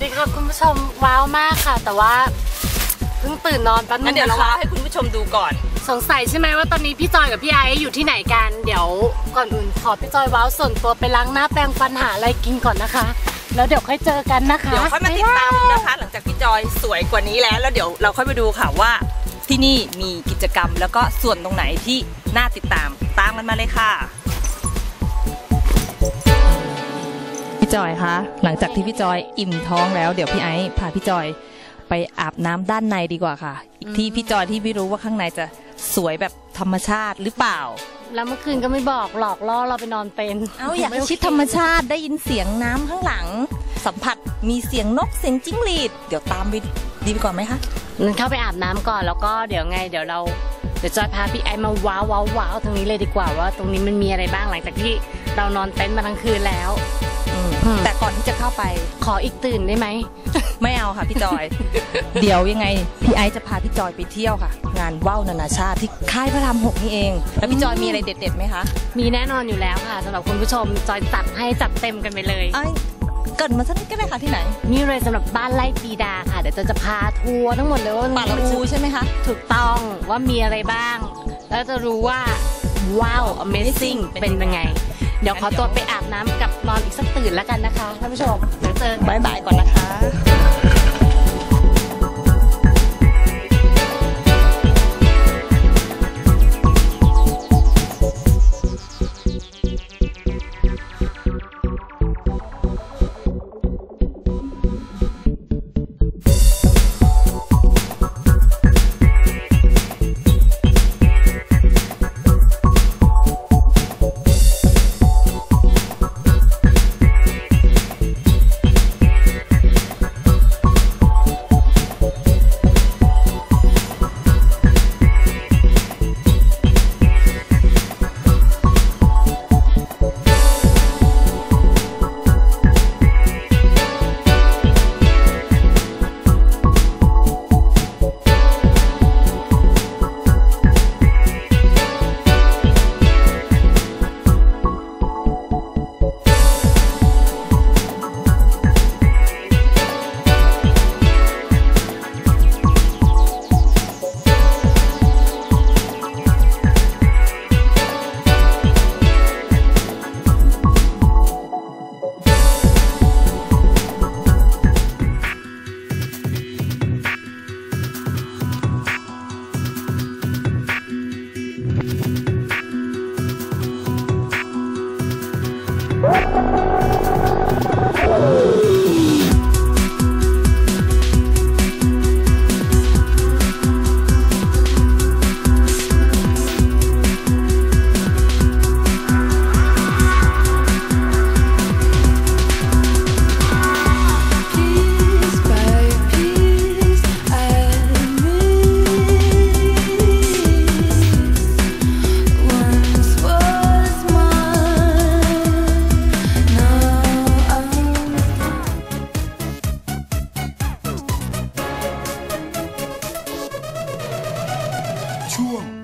สวัสดีค่ะคุณผู้ชมว้าวมากค่ะ แต่ว่าเพิ่งตื่นนอนแป๊บนึงั้นงเดี๋ยวเรานะคะเล่าให้คุณผู้ชมดูก่อน สงสัยใช่ไหมว่าตอนนี้พี่จอยกับพี่ไอซ์อยู่ที่ไหนกันเดี๋ยวก่อนอื่นขอพี่จอยว้าวส่วนตัวไปล้างหน้าแปรงฟันหาอะไรกินก่อนนะคะ แล้วเดี๋ยวค่อยเจอกันนะคะเดี๋ยวค่อยมาติดตามนะคะ หลังจากพี่จอยสวยกว่านี้แล้ว แล้วเดี๋ยวเราค่อยมาดูค่ะว่าที่นี่มีกิจกรรมแล้วก็ส่วนตรงไหนที่น่าติดตามตามกันมาเลยค่ะ พี่จอยคะหลังจากที่พี่จอยอิ่มท้องแล้วเดี๋ยวพี่ไอซ์พาพี่จอยไปอาบน้ำด้านในดีกว่าค่ะ อีกที่พี่จอยที่ไม่รู้ว่าข้างในจะสวยแบบธรรมชาติหรือเปล่า แล้วเมื่อคืนก็ไม่บอกหลอกล่อเราไปนอนเป็นเอาอยากชิดธรรมชาติได้ยินเสียงน้ำข้างหลัง สัมผัสมีเสียงนกเสียงจิ้งหรีด เดี๋ยวตามไปดีไปก่อนไหมคะงั้นเข้าไปอาบน้ำก่อนแล้วก็เดี๋ยวไง เดี๋ยวเราเดี๋ยวจอยพาพี่ไอซ์มาว้าวว้าวว้าวตรงนี้เลยดีกว่าว่า ตรงนี้มันมีอะไรบ้างหลังจากที่เรานอนเต็นท์มาทั้งคืนแล้ว อืมอืม แต่ก่อนที่จะเข้าไป ขออีกตื่นได้ไหม ไม่เอาค่ะพี่จอย เดี๋ยวยังไงพี่ไอซ์จะพาพี่จอยไปเที่ยวค่ะ งานว่าวนานาชาติที่ค่ายพระรามหกนี่เอง แล้วพี่จอยมีอะไรเด็ดๆไหมคะมีแน่นอนอยู่แล้วค่ะสำหรับคุณผู้ชมจอยจัดให้จัดเต็มกันไปเลย ไอ้เกริดมาสักนิดก็ได้ค่ะที่ไหนนี่เลยสำหรับบ้านไร่ปีดาค่ะ เดี๋ยวจอยจะพาทัวร์ทั้งหมดเลยว่าป่าละอูใช่ไหมคะถูกต้องว่ามีอะไรบ้าง แล้วจะรู้ว่าว้าว amazing เป็นยังไง เดี๋ยวขอตัวไปอาบน้ำกับนอนอีกสักตื่นแล้วกันนะคะท่านผู้ชมเดี๋ยวเจอกันบายบายก่อนนะคะ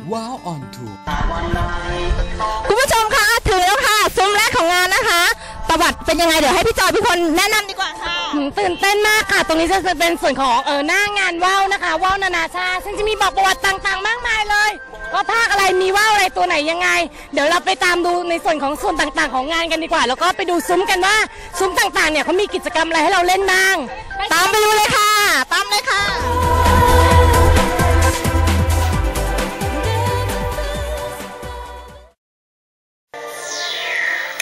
วงว้าวออนทัวร์คุณผู้ชมคะถึงแล้วค่ะซุ้มแรกของงานนะคะประวัติเป็นยังไงเดี๋ยวให้พี่จอยเป็นคนแนะนำดีกว่าค่ะ หืมตื่นเต้นมากค่ะ ตรงนี้จะเป็นส่วนของเออหน้างานว่าวนะคะ ว่าวนานาชาติซึ่งจะมีบอกประวัติต่างๆ มากมายเลยว่าภาคอะไรมีว่าวอะไรตัวไหนยังไง เดี๋ยวเราไปตามดูในส่วนของส่วนต่างๆ ของงานกันดีกว่า แล้วก็ไปดูซุ้มกันว่าซุ้มต่างๆ เนี่ยเขามีกิจกรรมอะไรให้เราเล่นบ้าง ตามไปดูเลยค่ะ ตามเลยค่ะ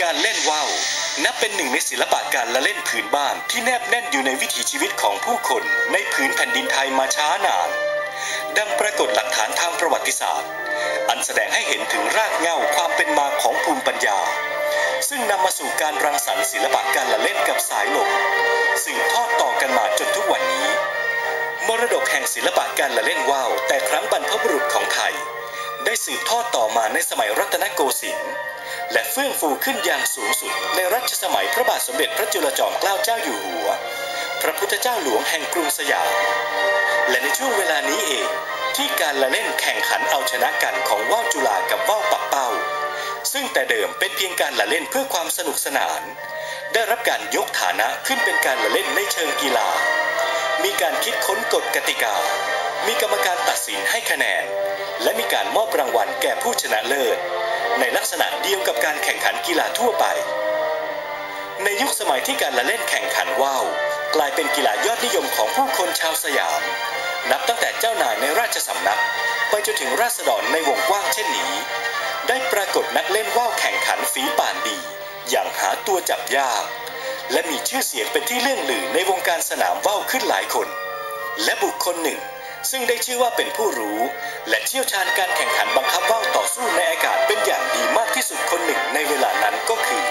การเล่นว่าวนับเป็นหนึ่งในศิลปะการละเล่นพื้นบ้านที่แนบแน่นอยู่ในวิถีชีวิตของผู้คนในพื้นแผ่นดินไทยมาช้านาน ดังปรากฏหลักฐานทางประวัติศาสตร์ อันแสดงให้เห็นถึงรากเหง้าความเป็นมาของภูมิปัญญา ซึ่งนำมาสู่การรังสรรค์ศิลปะการละเล่นกับสายลมสืบทอดต่อกันมาจนทุกวันนี้ มรดกแห่งศิลปะการละเล่นว่าวแต่ครั้งบรรพบุรุษของไทย ได้สืบทอดต่อมาในสมัยรัตนโกสินทร์ และเฟื่องฟูขึ้นอย่างสูงสุดในรัชสมัยพระบาทสมเด็จพระจุลจอมเกล้าเจ้าอยู่หัว พระพุทธเจ้าหลวงแห่งกรุงสยาม และในช่วงเวลานี้เองที่การละเล่นแข่งขันเอาชนะกันของว่าวจุฬากับว่าวปักเป้า ซึ่งแต่เดิมเป็นเพียงการละเล่นเพื่อความสนุกสนาน ได้รับการยกฐานะขึ้นเป็นการละเล่นในเชิงกีฬา มีการคิดค้นกฎกติกา มีกรรมการตัดสินให้คะแนน และมีการมอบรางวัลแก่ผู้ชนะเลิศ ในลักษณะเดียวกับการแข่งขันกีฬาทั่วไป ในยุคสมัยที่การละเล่นแข่งขันว่าวกลายเป็นกีฬายอดนิยมของผู้คนชาวสยาม นับตั้งแต่เจ้านายในราชสำนัก ไปจนถึงราษฎรในวงกว้างเช่นนี้ ได้ปรากฏนักเล่นว่าวแข่งขันฝีป่านดี อย่างหาตัวจับยาก และมีชื่อเสียงเป็นที่เลื่องลือในวงการสนามว่าวขึ้นหลายคน และบุคคลหนึ่ง ซึ่งได้ชื่อว่าเป็นผู้รู้ และเชี่ยวชาญการแข่งขันบังคับว่าวต่อสู้ในอากาศเป็นอย่างดีมากที่สุดคนหนึ่งในเวลานั้นก็คือ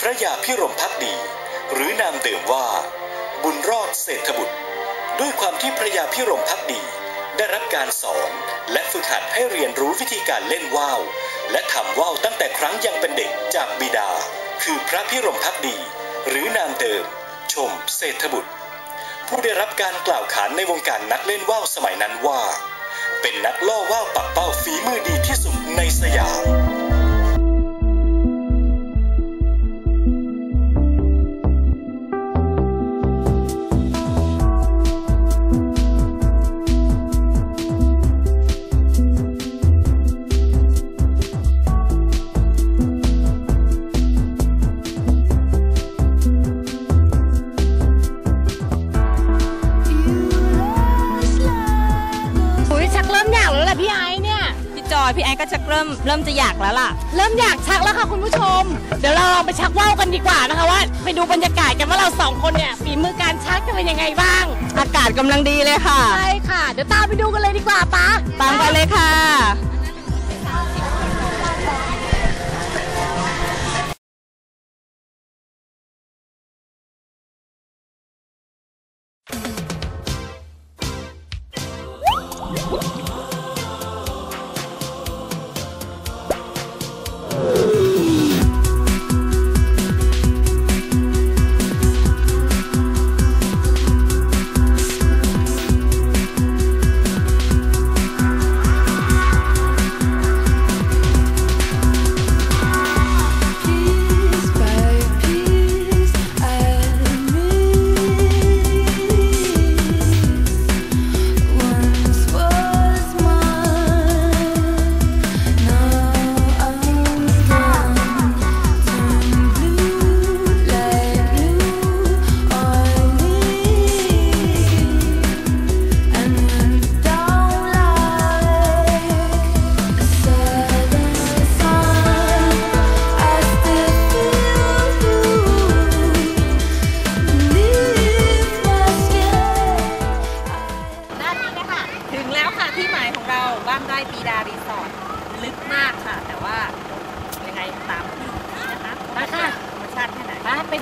พระยาพิรมพักดี หรือนามเดิมว่า บุญรอดเศรษฐบุตร ด้วยความที่พระยาพิรมพักดี ได้รับการสอนและฝึกหัดให้เรียนรู้วิธีการเล่นว่าวและทำว่าวตั้งแต่ครั้งยังเป็นเด็กจากบิดา คือพระพิรมพักดี หรือนามเดิม ชมเศรษฐบุตร ผู้ได้รับการกล่าวขานในวงการนักเล่นว่าวสมัยนั้นว่า เป็นนักล่อว่าวปักเป้าฝีมือดีที่สุดในสยาม แล้วล่ะ เริ่มอยากชักแล้วค่ะคุณผู้ชม เดี๋ยวเราลองไปชักว่าวกันดีกว่านะคะว่า ไปดูบรรยากาศกันว่าเราสองคนเนี่ยฝีมือการชักจะเป็นยังไงบ้าง อากาศกำลังดีเลยค่ะ ใช่ค่ะ เดี๋ยวตามไปดูกันเลยดีกว่าปะตามไปเลยค่ะ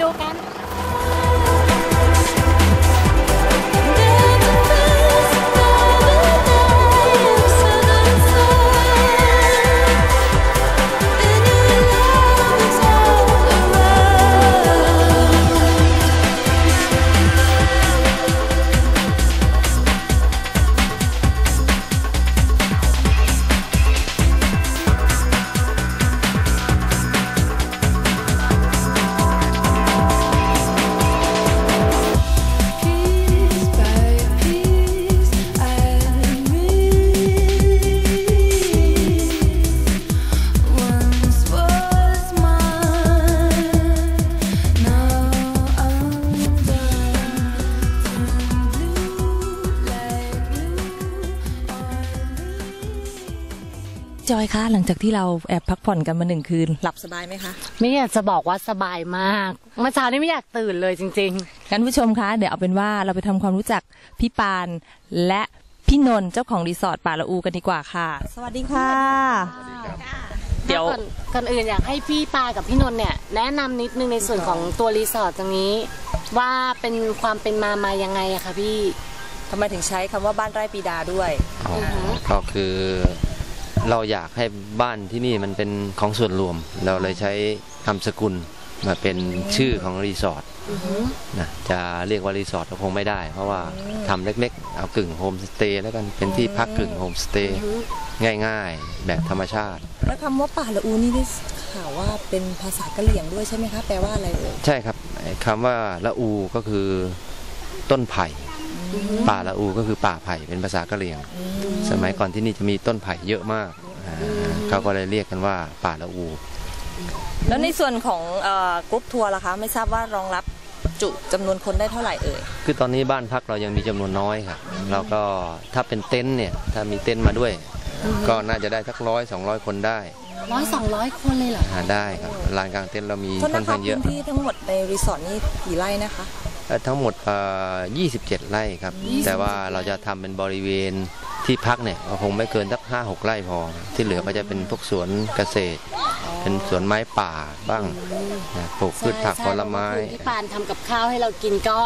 ดูกัน อยคะหลังจากที่เราแอบพักผ่อนกันมาหนึ่งคืน หลับสบายไหมคะ ไม่อยากจะบอกว่าสบายมากเมื่อเช้านี้ไม่อยากตื่นเลยจริงงั้นผู้ชมคะ เดี๋ยวเอาเป็นว่าเราไปทำความรู้จักพี่ปานและพี่นนท์เจ้าของรีสอร์ทป่าละอูกันดีกว่าค่ะ สวัสดีค่ะๆเดี๋ยวก่อนก่อนอื่นอยากให้พี่ปากับพี่นนท์เนี่ยแนะนำนิดนึงในส่วนของตัวรีสอร์ทตรงนี้ ว่าเป็นความเป็นมามายังไงอะคะพี่ทำไมถึงใช้คำว่าบ้านไร่ปีดาด้วยอ๋อก็คือ เราอยากให้บ้านที่นี่มันเป็นของส่วนรวม เราเลยใช้นามสกุลมาเป็นชื่อของรีสอร์ทนะจะเรียกว่ารีสอร์ทก็คงไม่ได้ เพราะว่าทำเล็กๆ เอากึ่งโฮมสเตย์แล้วกันเป็นที่พักกึ่งโฮมสเตย์ง่ายๆ แบบธรรมชาติ แล้วคำว่าป่าละอูนี่ได้ข่าวว่าเป็นภาษากะเหรี่ยงด้วยใช่ไหมคะแปลว่าอะไรเอ่ยใช่ครับไอ้คำว่าละอูก็คือต้นไผ่ ป่าละอูก็คือป่าไผ่เป็นภาษากะเหรี่ยง สมัยก่อนที่นี่จะมีต้นไผ่เยอะมากอ่าเขาก็เลยเรียกกันว่าป่าละอู แล้วในส่วนของเอ่อกรุ๊ปทัวร์ล่ะคะ ไม่ทราบว่ารองรับจุจำนวนคนได้เท่าไหร่เอ่ย คือตอนนี้บ้านพักเรายังมีจำนวนน้อยครับแล้วก็ถ้าเป็นเต็นท์เนี่ยถ้ามีเต็นท์มาด้วย ก็น่าจะได้สักร้อยสองร้อยคนได้ร้อยสองร้อยคนเลยเหรอหาได้ครับลานกลางเต็นท์เรามีโทษค่อนะนคะข้างเยพื้อะนที่ทั้งหมดในรีสอร์ทนี่กี่ไร่นะคะเอ่อ ทั้งหมดเอ่อ27 ไร่ครับ แต่ว่าเราจะทำเป็นบริเวณที่พักเนี่ยก็คงไม่เกินสักห้าหกไร่พอ ที่เหลือก็จะเป็นพวกสวนเกษตร เป็นสวนไม้ป่าบ้างนะปลูกพืชผักผลไม้ใช่ใช่เพราะว่าคุณพี่ปานทำกับข้าวให้เรากินก็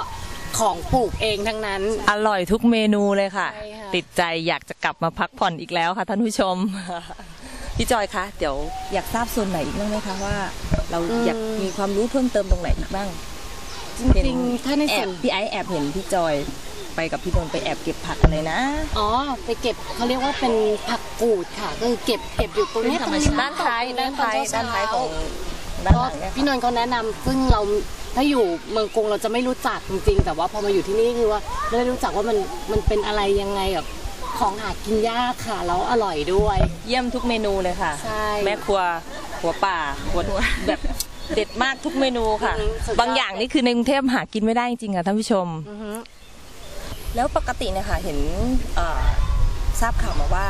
ของปลูกเองทั้งนั้น อร่อยทุกเมนูเลยค่ะใช่ค่ะ ติดใจอยากจะกลับมาพักผ่อนอีกแล้วค่ะท่านผู้ชม พี่จอยคะเดี๋ยวอยากทราบส่วนไหนอีกบ้างไหมคะว่า เราอยากมีความรู้เพิ่มเติมตรงไหนอีกบ้าง จริงๆ ถ้าในแอส่วบนพี่ไอซ์แอบเห็นพี่จอยไปกับพี่นนท์ไปแอบเก็บผักอะไรนะ อ๋อไปเก็บเขาเรียกว่าเป็นผักกูดค่ะก็คือเก็บเก็บอยู่ตรงเนี้ยตรงนี้ด้านท้ายด้านท้ายตอด้านท้ายของเช้ด้านก็หลังเนี่ยพี่นนท์เขาแนะนำซึ่งเราถ้าอยู่เมืองกรุงเราจะไม่รู้จักจริงๆ แต่ว่าพอมาอยู่ที่นี่คือว่าไม่ได้รู้จักว่ามันมันเป็นอะไรยังไงแบบของหากินยากค่ะแล้วอร่อยด้วย เยี่ยมทุกเมนูเลยค่ะ ใช่ แม่ครัวหัวป่าหัวแบบ เด็ดมากทุกเมนูค่ะ อืมสุดยอด บางอย่างนี่คือในกรุงเทพหากินไม่ได้จริงๆค่ะท่านผู้ชม อือฮึแล้วปกติเนี่ยค่ะเห็นเอ่อทราบข่าวมาว่า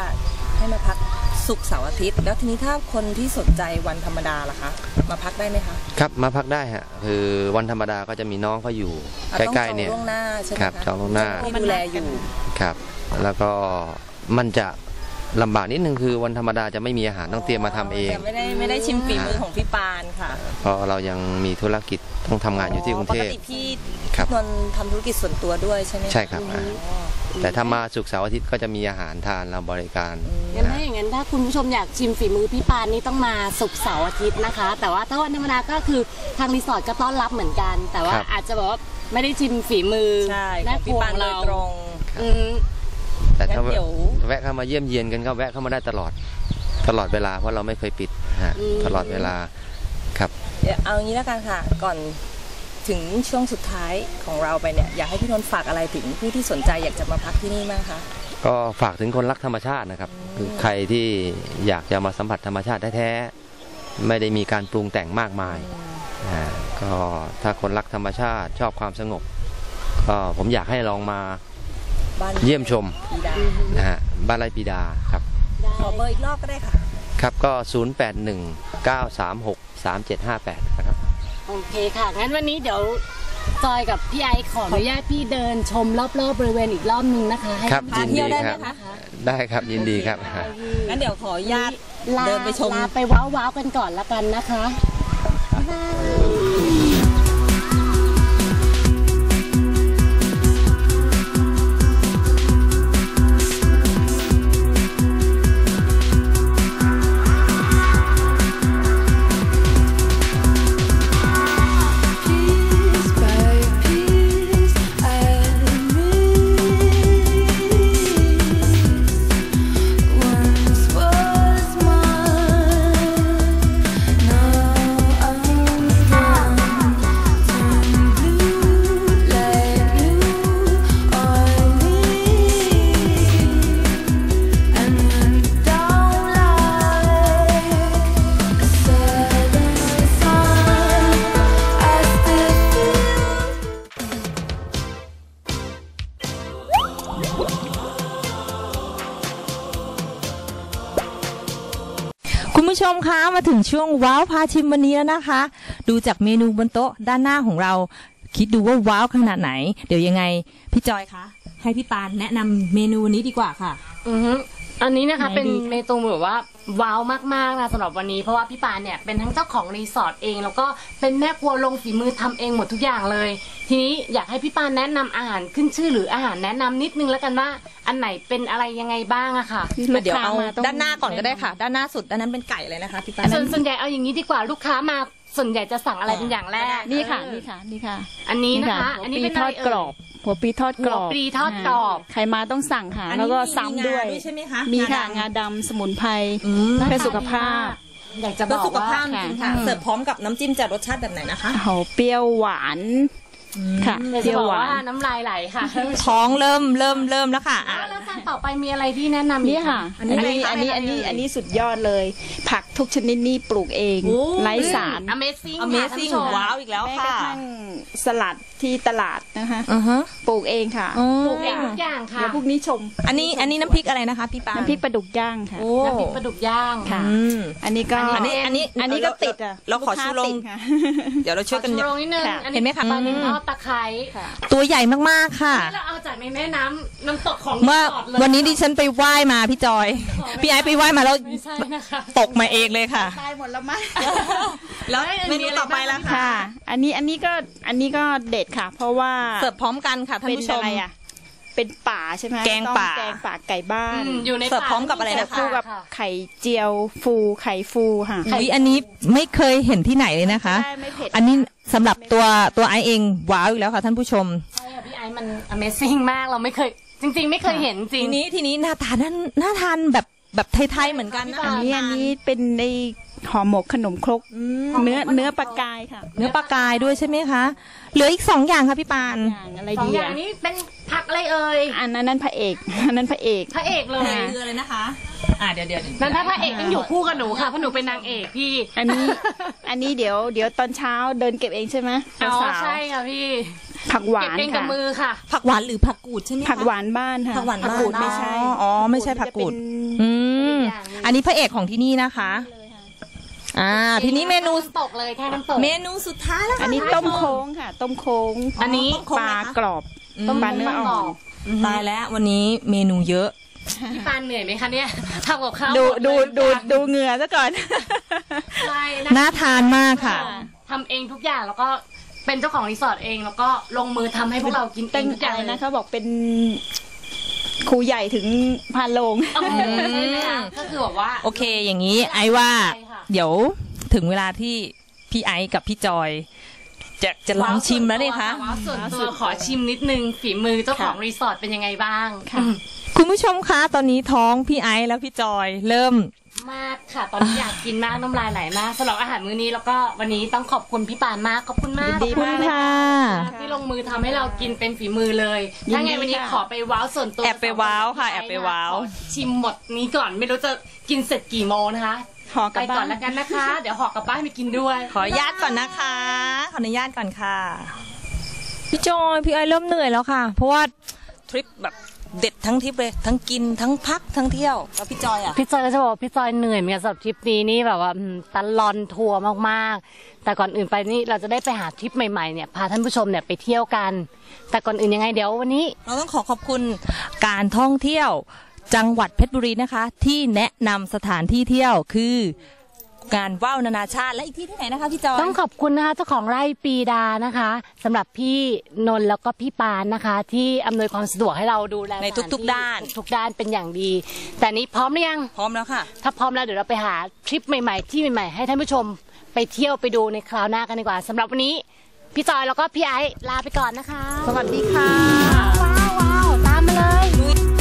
ให้มาพักศุกร์เสาร์อาทิตย์ แล้วทีนี้ถ้าคนที่สนใจวันธรรมดาล่ะคะ มาพักได้ไหมคะครับมาพักได้ฮะคือวันธรรมดาก็จะมีน้องเขาอยู่อะใกต้องล้ๆเนี่ยจองล่วงหน้าใช่ไหมครับคะจองล่วงหน้า ที่ดูแลอยู่ ครับ แล้วก็มันจะ ลำบากนิดนึงคือวันธรรมดาจะไม่มีอาหารต้องเตรียมมาทำเอง แต่ไม่ได้ไม่ได้ชิมฝีมือของพี่ปานค่ะเพราะเรายังมีธุรกิจต้องทำงานอยู่ที่กรุงเทปพกติพี่ครับ นนท์ทำธุรกิจส่วนตัวด้วยใช่ไหมะใช่ครับอ่าอ๋อแต่ถ้ามาสุกร์เสาร์อาทิตย์ก็จะมีอาหารทานเราบริการงั้นถ้าอย่างนั้นถ้าคุณผู้ชมอยากชิมฝีมือพี่ปานนี่ต้องมาศุกร์เสาร์อาทิตย์นะคะ แต่ว่าถ้าวันธรรมดาก็คือทางรีสอร์ทก็ต้อนรับเหมือนกัน แต่ว่าครับอาจจะแบบว่าไม่ได้ชิมฝีมือใช่แม่ของคพี่รัวปานของโดเรายตรง อืม แต่ถ้างั้นเดี๋ยว แวะเข้ามาเยี่ยมเยียนกันก็แวะเข้ามาได้ตลอด ตลอดเวลาเพราะเราไม่เคยปิดฮะตลอดเวลาครับ เดี๋ยวเอางี้แล้วกันค่ะ ก่อนถึงช่วงสุดท้ายของเราไปเนี่ย อยากให้พี่นนท์ฝากอะไรถึงผู้ที่สนใจอยากจะมาพักที่นี่บ้างคะ ก็ฝากถึงคนรักธรรมชาตินะครับ คือใครที่อยากจะมาสัมผัสธรรมชาติแท้ๆไม่ได้มีการปรุงแต่งมากมายอ่าก็ถ้าคนรักธรรมชาติชอบความสงบ ก็ผมอยากให้ลองมา บ้านเยี่ยมชมปีดานะฮะบ้านไร่ปีดาครับขอเบอร์อีกรอบก็ได้ค่ะ ครับก็ 081 936 3758 นะครับ โอเคค่ะ งั้นวันนี้เดี๋ยวจอยกับพี่ไอซ์ขออนุญาตพี่เดินชมรอบๆบริเวณอีกรอบนึงนะคะ ให้ครับพายินเที่ดียวได้คไหมรับคะได้ครับยินดีครับ งั้นเดี๋ยวขออนุญาตลาเดินไปชมลาไปว้าวๆกันก่อนละกันนะคะ คุณผู้ชมคะมาถึงช่วงว้าวพาชิมวันนี้แล้วนะคะ ดูจากเมนูบนโต๊ะด้านหน้าของเรา คิดดูว่าว้าวขนาดไหน เดี๋ยวยังไง พี่จอยคะให้พี่ปานแนะนำเมนูนี้ดีกว่าค่ะ อือฮึ อันนี้นะคะไหนเป็นดีเมนูแบบว่าว้าวมากๆนะสำหรับวันนี้เพราะว่าพี่ปานเนี่ยเป็นทั้งเจ้าของรีสอร์ทเอง แล้วก็เป็นแม่ครัวลงฝีมือทำเองหมดทุกอย่างเลย ทีนี้อยากให้พี่ปานแนะนำอาหารขึ้นชื่อหรืออาหารแนะนำนิดนึงแล้วกันว่า อันไหนเป็นอะไรยังไงบ้างอะค่ะเดี๋ยวเอาลูกค้มต้งด้านหน้าก่อนก็ได้ค่ะ ด้านหน้าสุดด้านนั้นเป็นไก่เลยนะคะพี่ปานส่วนส่วนใหญ่เอาอย่างนี้ดีกว่าลูกค้ามา ส่วนใหญ่จะสั่งอะไรเป็นอย่างแรกนี่ค่ะเออนี่ค่ะนี่ค่ะ อันนี้นะคะหัวอันนี้ปีเป็นทอะอไรดเอ่ยกรอบ หัวปีทอดกรอบหัวปลีทอดกรอบ ใครมาต้องสั่งค่ะ แล้วก็ซ้ำด้วยใช่ไหมคะมีค่ะงาดำสมุนไพรอืมเพื่อสุขภาพอยากจะบเพื่ออกสุขว่าภาพจริงๆค่ะค่ะ เสิร์ฟพร้อมกับน้ำจิ้มจะรสชาติแบบไหนนะคะโหเปรี้ยวหวาน ค่ะอยากเปจะรี้ยวบอกหวาว่านน้ำลายไหลค่ะท้องเริ่มเริ่มเริ่มแล้วค่ะอะแล้วจานต่อไปมีอะไรที่แนะนำอีนี่กค่ะ อันนี้อันนี้อันนี้อันนี้สุดยอดเลย ผักทุกชนิดนี่ปลูกเองโอ้ไร้สาร Amazing ค่ะ Amazing ท่านผู้ชมว้าวอีกแล้วแม้กระค่ะทั่งสลัดที่ตลาดนะคะอือฮะปลูกเองค่ะอ๋อปลูกเองทุกอย่างค่ะเดี๋ยวพรุ่งนี้ชม อันนี้อันนี้น้ำพริกอะไรนะคะพี่ปานน้ำพริกปลาดุกย่างค่ะโอ้น้ำพริกปลาดุกย่างค่ะอืมอันนี้ก็อันนี้อันนี้อันนี้ก็ติดอะเราขอลูกค้ชูรงติดค่ะเดี๋ยวเราขช่วอยกันชูโรงนิดนึงค่ะอัเห็นไหมคะปลาดิบทอดตะไคร้ตัวใหญ่มากๆค่ะแล้วเราเอาจากในแม่น้ำน้ำตกของเมื่อรีสร์ทเลยวันนี้ดิฉันไปไหว้มาพี่จอย พี่ไอซ์ไปไหว้มาแล้วไม่ใช่นะคะตกมาเองเลยค่ะ ตายหมดแล้วมั้ง แล้วเมนูต่อไปแล้วค่ะ ค่ะ อันนี้อันนี้ก็อันนี้ก็เด็ดค่ะ เพราะว่าเสิร์ฟพร้อมกันค่ะท่านเป็นผู้ชอะมไรอะ เป็นป่าใช่ไหมแกงป่า ต้องแกงป่าไก่บ้านอืมอยู่ในเสิร์ฟพร้อมกับอะไรนะคะคู่กับไข่เจียวฟูไข่ฟูค่ะ อุ๊ยอันนี้ไม่เคยเห็นที่ไหนเลยนะคะ ได้ไม่เผ็ด อันนี้ สำหรับตัวตัวไอซ์เองว้าวอีกแล้วค่ะท่านผู้ชม ใช่ค่ะพี่ไอซ์มัน Amazing มากเราไม่เคย จริง ๆ ไม่เคยเห็นจริทีงนี้ทีนี้หน้าทานนั้นน่าทานแบบแบบไทยๆเหมือนกันนะ อันนี้อันนี้เป็นใน ห่อหมกขนมครกอืมเนื้อเนื้อปลากายค่ะเนื้อปลากายด้วยใช่ไหมคะ เหลืออีกสองอย่างค่ะพี่ปานอย่างอะไรสองดีอย่างอะนี้เป็นผักอะไรเอ่ยอันนั้นนั่นพระเอกอันนั้นพระเอกพระเอกเลยคืออะไรนะคะ อ่าเดี๋ยวเดี๋ยวนั่นถ้าพระเอกต้องอยู่คู่กับหนูค่ะเพราะหนูเป็นนางเอกพี่อันนี้ อันนี้เดี๋ยวเดี๋ยวตอนเช้าเดินเก็บเองใช่ไหมอ๋อสาวๆใช่ค่ะพี่ผักหวาเก็บนเองกับค่ะมือค่ะ ผักหวานหรือผักกูดใช่ไหมคะผักหวานบ้านค่ะผักหวานบ้านกูดไม่ใช่อ๋อไม่ใช่ผักกูดอืมอีกอย่างหนึ่งอันนี้พระเอกของที่นี่นะคะ อ่า ทีนี้เมนูตกเลยแค่น้ำตก เมนูสุดท้ายแล้วค่ะอันนี้ต้มโค้งค่ะ ต้มโค้งอันนี้ต้มโค้งปไหมลาคะกรอบต้มปลาเนื้ออ่อนตายแล้ววันนี้เมนูเยอะพี่ปานเหนื่อยไหมคะเนี่ยทำกับข้าวดูหมดูเลยดูค่ะดูเหงื่อซะก่อนใช่นะน่าทานมากค่ะทำเองทุกอย่างแล้วก็เป็นเจ้าของรีสอร์ทเองแล้วก็ลงมือทำให้พวกเรากินเอเป็นงทุกออะย่างไรเลยนะเขาบอกเป็นครูใหญ่ถึงพานโลงโอ้โหใช่ไหมคะก็คือแบบว่า โอเค อย่างนี้ ไอว่าใช่ค่ะ เดี๋ยวถึงเวลาที่พี่ไอซ์กับพี่จอย จะจะลองชิมแล้วเนี่ยคะ ว้าวส่วนตัวขอชิมนิดนึงฝีมือเจ้าของค่ะรีสอร์ทเป็นยังไงบ้างค่ะอืมคุณผู้ชมคะตอนนี้ท้องพี่ไอซ์แล้วพี่จอยเริ่ม มากค่ะตอนนี้อยากกินมากน้ำลายไหลมากสำหรับอาหารมื้อนี้แล้วก็วันนี้ต้องขอบคุณพี่ปานมากขอบคุณมากยินดีขอบมากเลยค่ะ ที่ลงมือทำให้เรากินเป็นฝีมือเลยยินดีถ้าไงวันนี้ค่ะขอไปว้าวส่วนตัวแอบไปว้าวค่ะแอบไปว้าว ขอชิมหมดนี้ก่อนไม่รู้จะกินเสร็จกี่โมงนะคะ ห่อกไปลับก่บ้าอนนแล้วกันนะคะ เดี๋ยวห่อกลับบ้านไปกินด้วย ขออนุญาตก่อนนะคะ ขออนุญาตก่อนค่ะ พี่จอยพี่ไอซ์เริ่มเหนื่อยแล้วค่ะ เพราะว่าทริปแบบเด็ดทั้งทริปเลย ทั้งกินทั้งพักทั้งเที่ยวแล้วพี่จอยอะ พี่จอยก็จะบอกว่าพี่จอยเหนื่อยเหมือนกันสำหรับทริปนี้นี่แบบว่าอืมตลอนทัวร์มากๆ แต่ก่อนอื่นไปนี่เราจะได้ไปหาทริปใหม่ๆเนี่ยพาท่านผู้ชมเนี่ยไปเที่ยวกัน แต่ก่อนอื่นยังไงเดี๋ยววันนี้ เราต้องขอขอบคุณการท่องเที่ยว จังหวัดเพชรบุรีนะคะ ที่แนะนำสถานที่เที่ยวคือการว่าวนานาชาติและอีกที่ที่ไหนนะคะพี่จอย ต้องขอบคุณนะคะเจ้าของไร่ปีดานะคะสำหรับพี่นนท์แล้วก็พี่ปานนะคะ ที่อำนวยความสะดวกให้เราดูแลในทุกๆสถที่ด้าน ทุกๆด้านเป็นอย่างดี แต่นี้พร้อมหรือยัง พร้อมแล้วค่ะ ถ้าพร้อมแล้วเดี๋ยวเราไปหาทริปใหม่ๆ ที่ใหม่ๆ ให้ท่านผู้ชมไปเที่ยวไปดูในคราวหน้ากันดีกว่าสำหรับวันนี้ พี่จอยแล้วก็พี่ไอซ์ลาไปก่อนนะคะ สวัสดีค่ะ ว้าวว้าวตามมาเลยลุย